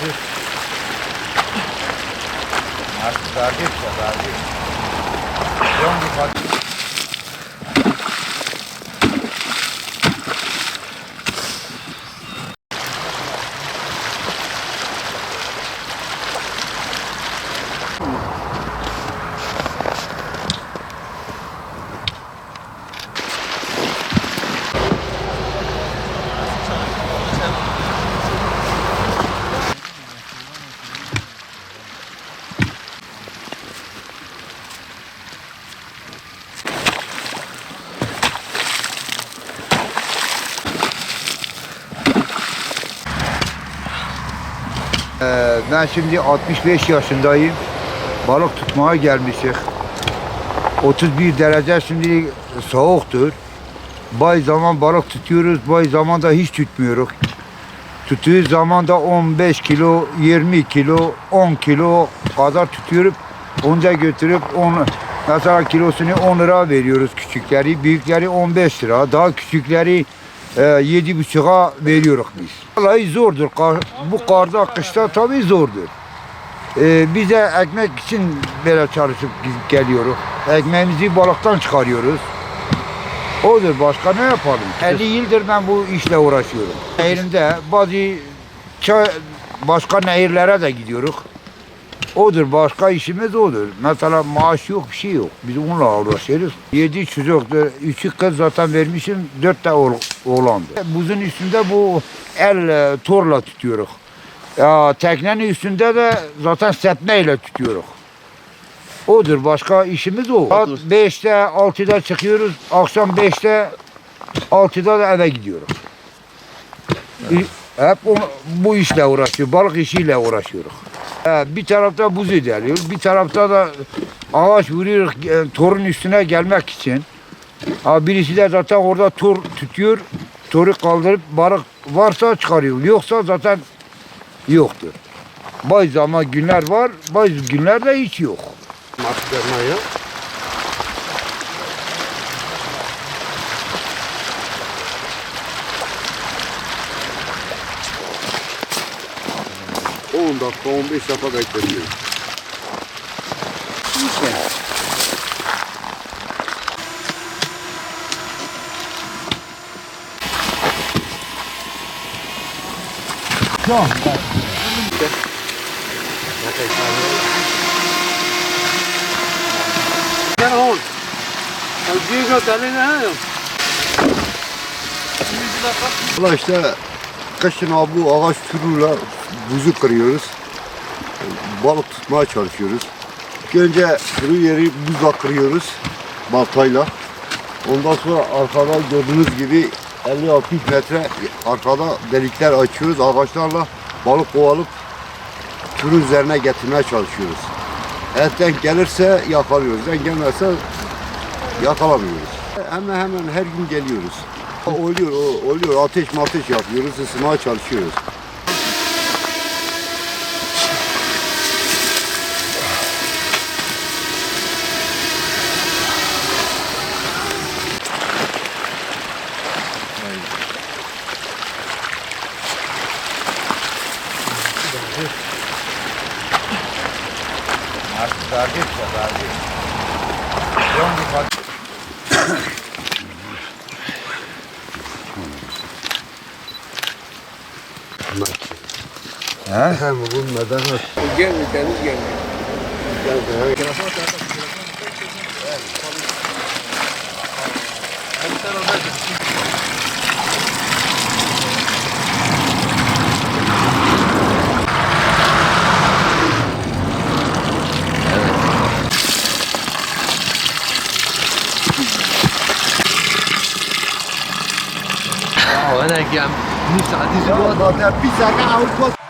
راضي راضي راضي اليوم Ee, ben şimdi 65 yaşındayım. Balık tutmaya gelmişik. 31 derece şimdi soğuktur. Bay zaman balık tutuyoruz, bay zaman da hiç tutmuyoruz. Tuttuğu zaman da 15 kilo, 20 kilo, 10 kilo kadar tutuyoruz. Onu da götürüp onu mesela kilosunu 10 lira veriyoruz küçükleri, büyükleri 15 lira. Daha küçükleri e, 7,5'a veriyoruz biz. Vallahi zordur. Bu karda, kışta tabii zordur. E, biz de ekmek için böyle çalışıp geliyoruz. Ekmeğimizi balıktan çıkarıyoruz. Odur başka ne yapalım? 50 yıldır ben bu işle uğraşıyorum. Nehirinde bazı başka nehirlere de gidiyoruz. Odur başka işimiz odur. Mesela maaş yok bir şey yok. Biz onunla uğraşıyoruz. Yedi çocuktur. Üçü kız zaten vermişim. Dört de oğl- oğlandı. Buzun üstünde bu el torla tutuyoruz. Ya teknenin üstünde de zaten sepneyle tutuyoruz. Odur başka işimiz o. Saat 5'te 6'da çıkıyoruz. Akşam 5'te 6'da da eve gidiyoruz. İ- Hep bu işle uğraşıyor. Balık işiyle uğraşıyoruz. Bir tarafta buz ediliyor. Bir tarafta da ağaç vuruyor e, torun üstüne gelmek için. Ha, birisi de zaten orada tor tutuyor. Toru kaldırıp balık varsa çıkarıyor. Yoksa zaten yoktur. Bazı zaman günler var, bazı günlerde hiç yok. Masklarına 10 dakika 15 dakika bekletiyor. Sen ol. Diego también ha. Valla işte kışın abi bu ağaç türüyle buzu kırıyoruz. Balık tutmaya çalışıyoruz. Önce kuru yeri buzla kırıyoruz. Baltayla. Ondan sonra arkada gördüğünüz gibi 50-60 metre arkada delikler açıyoruz. Ağaçlarla balık kovalıp türün üzerine getirmeye çalışıyoruz. Eğer denk gelirse yakalıyoruz. Denk gelmezse yakalamıyoruz. Hemen hemen her gün geliyoruz. Oluyor, o- oluyor. Ateş ateş yapıyoruz, ısınmaya çalışıyoruz. Artık verdik ya verdik. Son ها؟ أنا بقول ما ده جامد جامد جامد وأنا يا عم nicht a diese Worte. Der pizza ca au.